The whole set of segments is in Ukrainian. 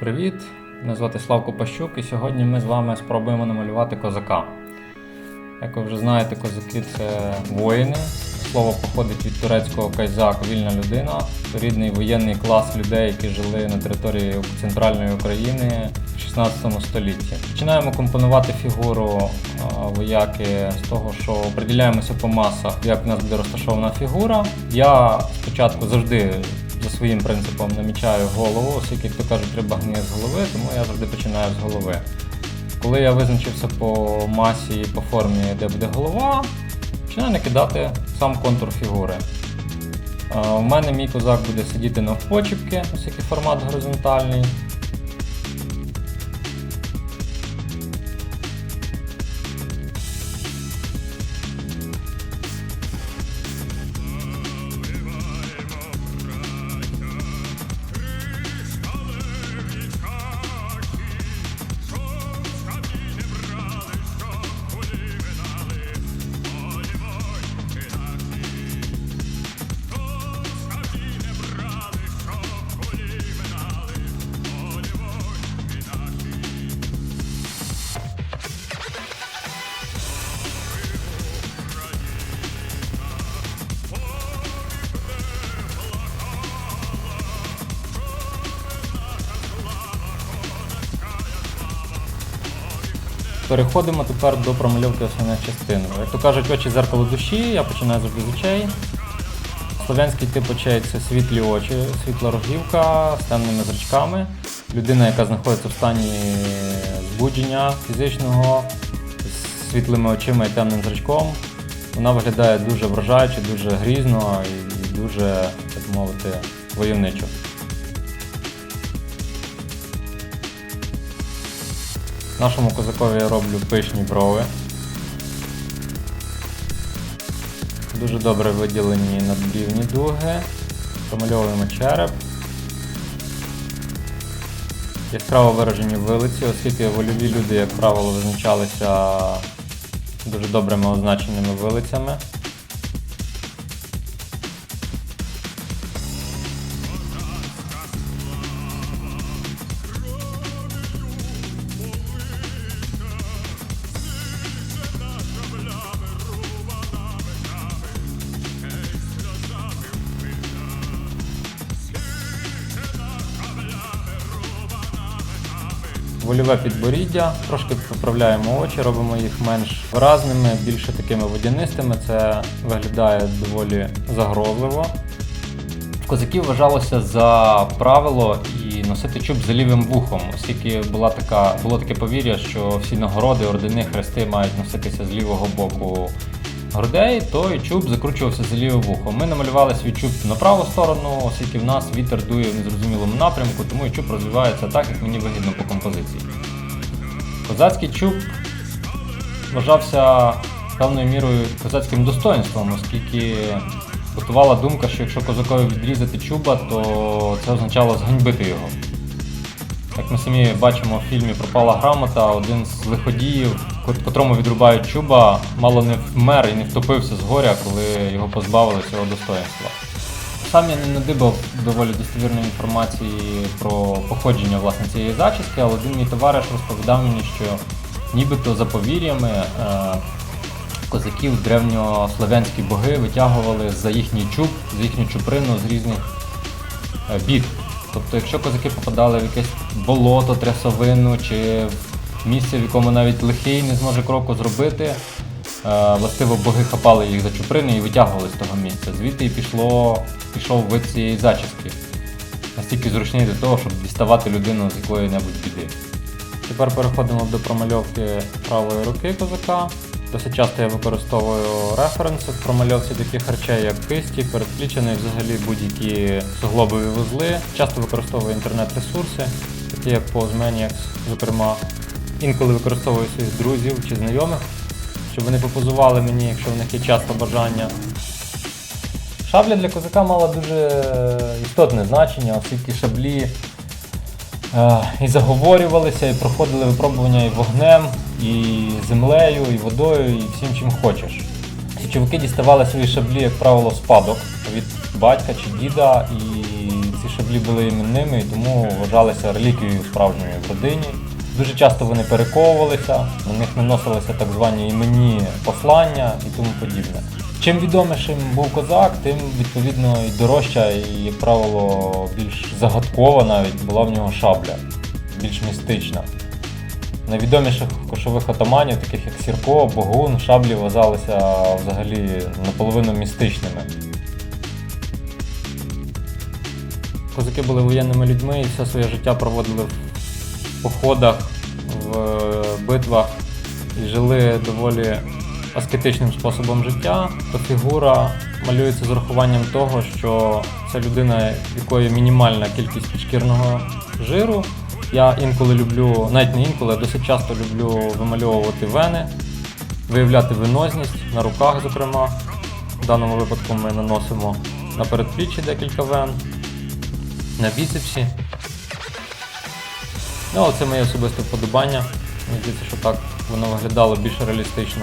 Привіт! Мене звати Славко Пащук, і сьогодні ми з вами спробуємо намалювати козака. Як ви вже знаєте, козаки це воїни. Слово походить від турецького кайзак вільна людина, рідний воєнний клас людей, які жили на території центральної України в 16 столітті. Починаємо компонувати фігуру вояки з того, що приділяємося по масах, як в нас буде розташована фігура. Я спочатку завжди за своїм принципом намічаю голову, оскільки, хто каже, кажуть, риба гниє з голови, тому я завжди починаю з голови. Коли я визначився по масі і по формі, де буде голова, починаю накидати сам контур фігури. Е, У мене мій козак буде сидіти навпочіпки, оскільки формат горизонтальний. Переходимо тепер до промальовки основних частин. Як то кажуть, очі зеркало душі, я починаю завжди з очей. Слов'янський тип очей це світлі очі, світла рогівка з темними зрачками. Людина, яка знаходиться в стані збудження фізичного, з світлими очима і темним зрачком. Вона виглядає дуже вражаюче, дуже грізно і дуже, так мовити, войовничо. Нашому козакові я роблю пишні брови. Дуже добре виділені надбрівні дуги. Промальовуємо череп. Яскраво виражені вилиці, оскільки вольові люди, як правило, визначалися дуже добрими означеними вилицями. Вольове підборіддя, трошки поправляємо очі, робимо їх менш виразними, більше такими водянистими. Це виглядає доволі загрозливо. В козаків вважалося за правило і носити чуб за лівим вухом, оскільки була така, було таке повір'я, що всі нагороди, ордени, хрести мають носитися з лівого боку грудей, то і чуб закручувався за ліве вухо. Ми намалювали свій чуб на праву сторону, оскільки в нас вітер дує в незрозумілому напрямку, тому і чуб розвивається так, як мені вигідно по композиції. Козацький чуб вважався певною мірою козацьким достоинством, оскільки готувала думка, що якщо козакові відрізати чуба, то це означало зганьбити його. Як ми самі бачимо в фільмі Пропала грамота, один з лиходіїв, котрому відрубають чуба, мало не вмер і не втопився з горя, коли його позбавили цього достоинства. Сам я не надибав доволі достовірної інформації про походження власне цієї зачіски, але один мій товариш розповідав мені, що нібито за повір'ями е, козаків древньослов'янські боги витягували за їхній чуб, за їхню чуприну з різних е, бід. Тобто, якщо козаки попадали в якесь болото, трясовину чи в місце, в якому навіть лихий не зможе кроку зробити, е, властиво боги хапали їх за чуприни і витягували з того місця. Звідти і пішло, пішов вид цієї зачіски. Настільки зручний для того, щоб діставати людину з якої-небудь біди. Тепер переходимо до промальовки правої руки козака. Досить часто я використовую референси в промальовці таких речей, як кисті, передплічини і взагалі будь-які суглобові вузли. Часто використовую інтернет-ресурси, такі як Postmaniacs, зокрема. Інколи використовую своїх друзів чи знайомих, щоб вони попозували мені, якщо в них є час та бажання. Шабля для козака мала дуже істотне значення, оскільки шаблі Е, і заговорювалися, і проходили випробування і вогнем, і землею, і водою, і всім чим хочеш. Січовики діставали свої шаблі, як правило, в спадок від батька чи діда, і ці шаблі були іменними і тому вважалися реліквією справжньої в родині. Дуже часто вони перековувалися, на них наносилися так звані іменні послання і тому подібне. Чим відомішим був козак, тим відповідно і дорожча, і, як правило, більш загадкова навіть була в нього шабля, більш містична. Найвідоміших кошових атаманів, таких як Сірко, Богун, шаблі вважалися взагалі наполовину містичними. Козаки були воєнними людьми і все своє життя проводили в походах, в е, битвах і жили доволі аскетичним способом життя, то фігура малюється з урахуванням того, що це людина, в якої мінімальна кількість підшкірного жиру. Я інколи люблю, навіть не інколи, а досить часто люблю вимальовувати вени, виявляти венозність на руках, зокрема. В даному випадку ми наносимо на передпліччі декілька вен, на біцепсі. Ну, це моє особисте вподобання. Мені здається, що так воно виглядало більш реалістично.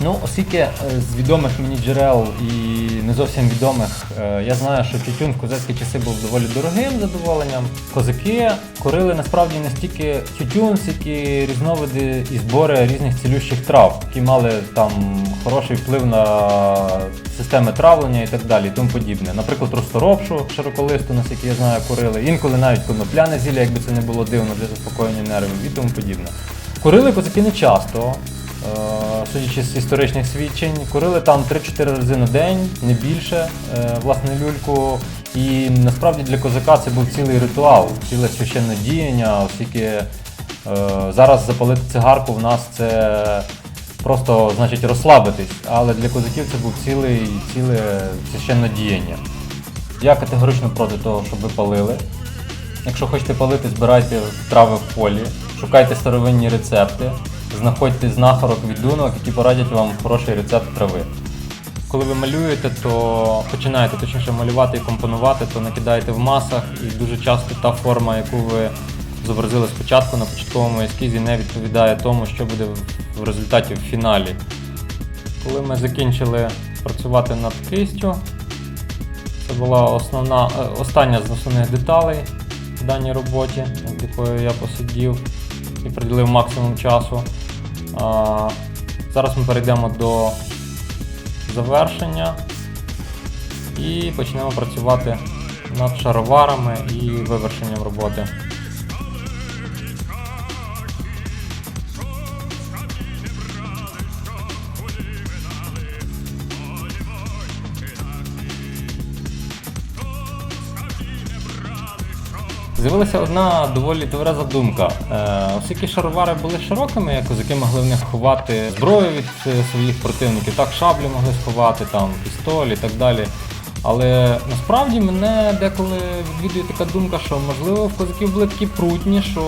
Ну, оскільки е, з відомих мені джерел і не зовсім відомих, е, я знаю, що тютюн в козацькі часи був доволі дорогим задоволенням. Козаки курили насправді не стільки тютюн, скільки різновиди і збори різних цілющих трав, які мали там хороший вплив на системи травлення і так далі, і тому подібне. Наприклад, розторопшу широколисту, наскільки я знаю, курили. Інколи навіть конопляне зілля, якби це не було дивно для заспокоєння нервів і тому подібне. Курили козаки не часто. Судячи з історичних свідчень, курили там 3-4 рази на день, не більше, е, власне, люльку. І насправді для козака це був цілий ритуал, ціле священне діяння, оскільки е, зараз запалити цигарку в нас це просто значить розслабитись, але для козаків це був цілий, ціле священне діяння. Я категорично проти того, щоб ви палили. Якщо хочете палити, збирайте трави в полі, шукайте старовинні рецепти, знаходьте знахарок віддунок, які порадять вам хороший рецепт трави. Коли ви малюєте, то починаєте точніше малювати і компонувати, то накидаєте в масах, і дуже часто та форма, яку ви зобразили спочатку на початковому ескізі, не відповідає тому, що буде в- в результаті в фіналі. Коли ми закінчили працювати над кистю, це була основна, е, остання з основних деталей в даній роботі, над якою я посидів і приділив максимум часу. Зараз ми перейдемо до завершення і почнемо працювати над шароварами і вивершенням роботи. З'явилася одна доволі твереза думка. Е, оскільки шаровари були широкими, як козаки могли в них ховати зброю від е, своїх противників, так шаблі могли сховати, там пістолі і так далі. Але насправді мене деколи відвідує така думка, що можливо в козаків були такі прутні, що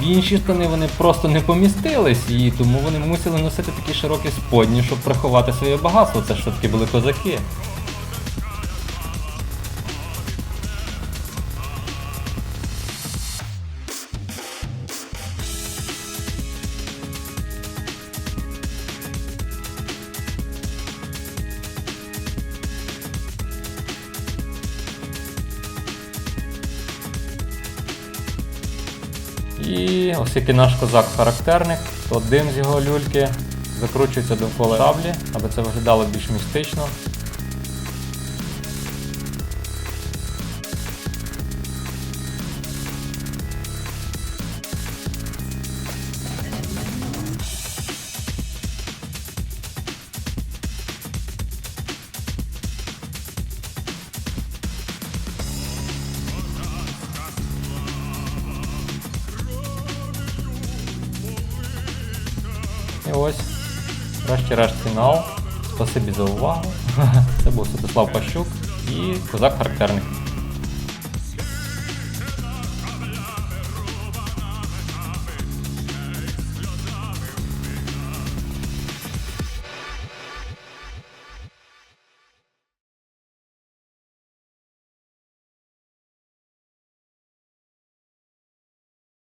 в інші штани вони просто не помістились, і тому вони мусили носити такі широкі сподні, щоб приховати своє багатство. Це ж таки були козаки. Оскільки наш козак характерник, то дим з його люльки закручується довкола шаблі, аби це виглядало більш містично. Врешті-решт фінал. Спасибі за увагу. Це був Святослав Пащук і козак характерник.